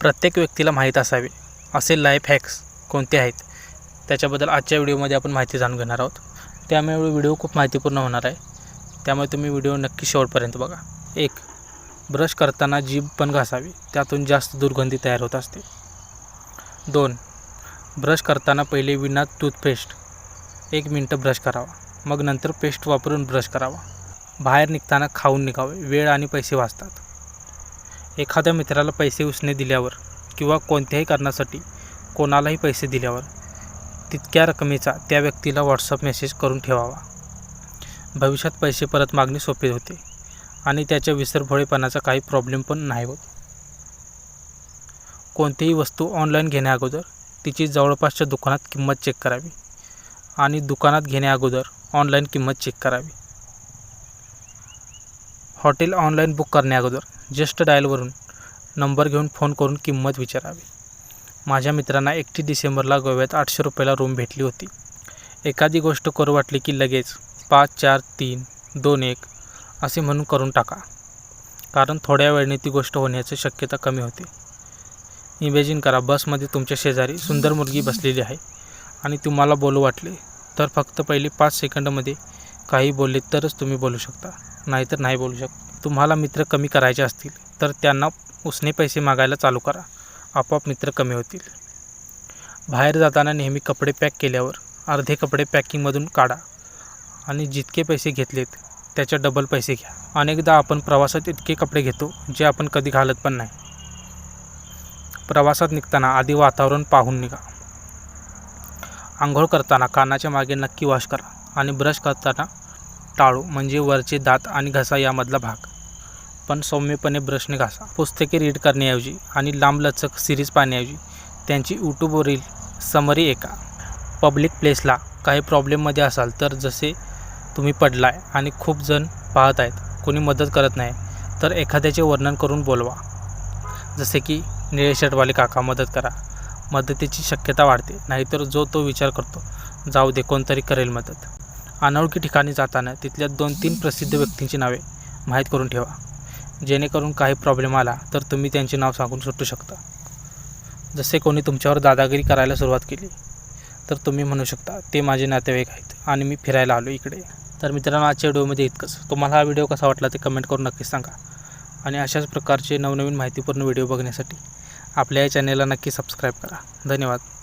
प्रत्येक व्यक्तीला माहीत असावे. असे लाईफ हॅक्स कोणते आहेत? त्याच्याबद्दल आजच्या व्हिडिओमध्ये आपण माहिती जाणून घेणार आहोत. त्यामुळे व्हिडिओ खूप माहितीपूर्ण होणार आहे. त्यामुळे तुम्ही व्हिडिओ नक्की शेवटपर्यंत बघा. एक ब्रश करताना जीभ पण घासावी. त्यातून जास्त दुर्गंधी तयार होत असते. दोन ब्रश करताना पहिले विना टूथपेस्ट एक मिनटं ब्रश करावा. मग नंतर पेस्ट वापरून ब्रश करावा. बाहेर निघताना खाऊन निघावे. वेळ आणि पैसे वाचतात. एखाद्या मित्राला पैसे उसने दिल्यावर किंवा कोणत्याही कारणासाठी कोणालाही पैसे दिल्यावर तितक्या रकमेचा त्या व्यक्तीला व्हॉट्सअप मेसेज करून ठेवावा. भविष्यात पैसे परत मागणे सोपे होते आणि त्याच्या विसरभोळेपणाचा काही प्रॉब्लेम पण नाही होत. कोणतीही वस्तू ऑनलाईन घेण्याअगोदर तिची जवळपासच्या दुकानात किंमत चेक करावी आणि दुकानात घेण्याअगोदर ऑनलाईन किंमत चेक करावी. हॉटेल ऑनलाईन बुक करण्याअगोदर जस्ट डायलवरून नंबर घेऊन फोन करून किंमत विचारावी. माझ्या मित्रांना एकटी डिसेंबरला गोव्यात आठशे रुपयाला रूम भेटली होती. एखादी गोष्ट करू वाटली की लगेच पाच चार तीन दोन एक असे म्हणून करून टाका. कारण थोड्या वेळाने ती गोष्ट होण्याची शक्यता कमी होते. इमॅजिन करा बसमध्ये तुमच्या शेजारी सुंदर मुलगी बसलेली आहे आणि तुम्हाला बोलू वाटले तर फक्त पहिले पाच सेकंडमध्ये काही बोलले तरच तुम्ही बोलू शकता. नाहीतर नाही बोलू शकता. तुम्हाला मित्र कमी करायचे असतील तर त्यांना उसने पैसे मागायला चालू करा. आपोआप मित्र कमी होतील. बाहेर जाताना नेहमी कपडे पॅक केल्यावर अर्धे कपडे पॅकिंगमधून काढा आणि जितके पैसे घेतलेत त्याच्या डबल पैसे घ्या. अनेकदा आपण प्रवासात इतके कपडे घेतो जे आपण कधी घालत पण नाही. प्रवासात निघताना आधी वातावरण पाहून निघा. आंघोळ करताना कानाच्या मागे नक्की वॉश करा आणि ब्रश करताना टाळू म्हणजे वरचे दात आणि घसा यामधला भाग. पण सौम्यपणे ब्रशने घासा. पुस्तके रीड करण्याऐवजी आणि लांबलचक सिरीज पाहण्याऐवजी त्यांची यूट्यूबवरील समरी ऐका. पब्लिक प्लेसला काही प्रॉब्लेममध्ये असाल तर जसे तुम्ही पडलाय आणि खूप जण पाहत आहेत कोणी मदत करत नाही तर एखाद्याचे वर्णन करून बोलवा. जसे की निळे शर्टवाले काका मदत करा. मदतीची शक्यता वाढते नाहीतर जो तो विचार करतो जाऊ दे कोणतरी करेल मदत. अनोळखी ठिकाणी जाताना तिथल्या दोन तीन प्रसिद्ध व्यक्तींची नावे माहीत करून ठेवा. जेणेकरून काही प्रॉब्लेम आला तर तुम्ही त्यांचे नाव सांगून सुटू शकता. जसे कोणी तुमच्यावर दादागिरी करायला सुरुवात केली तर तुम्ही म्हणू शकता ते माझे नातेवाईक आहेत आणि मी फिरायला आलो इकडे. तर मित्रांनो आजच्या व्हिडिओमध्ये इतकंच. तुम्हाला हा व्हिडिओ कसा वाटला ते कमेंट करून नक्कीच सांगा. आणि अशाच प्रकारचे नवनवीन माहितीपूर्ण व्हिडिओ बघण्यासाठी आपल्या या चॅनेलला नक्की सबस्क्राईब करा. धन्यवाद.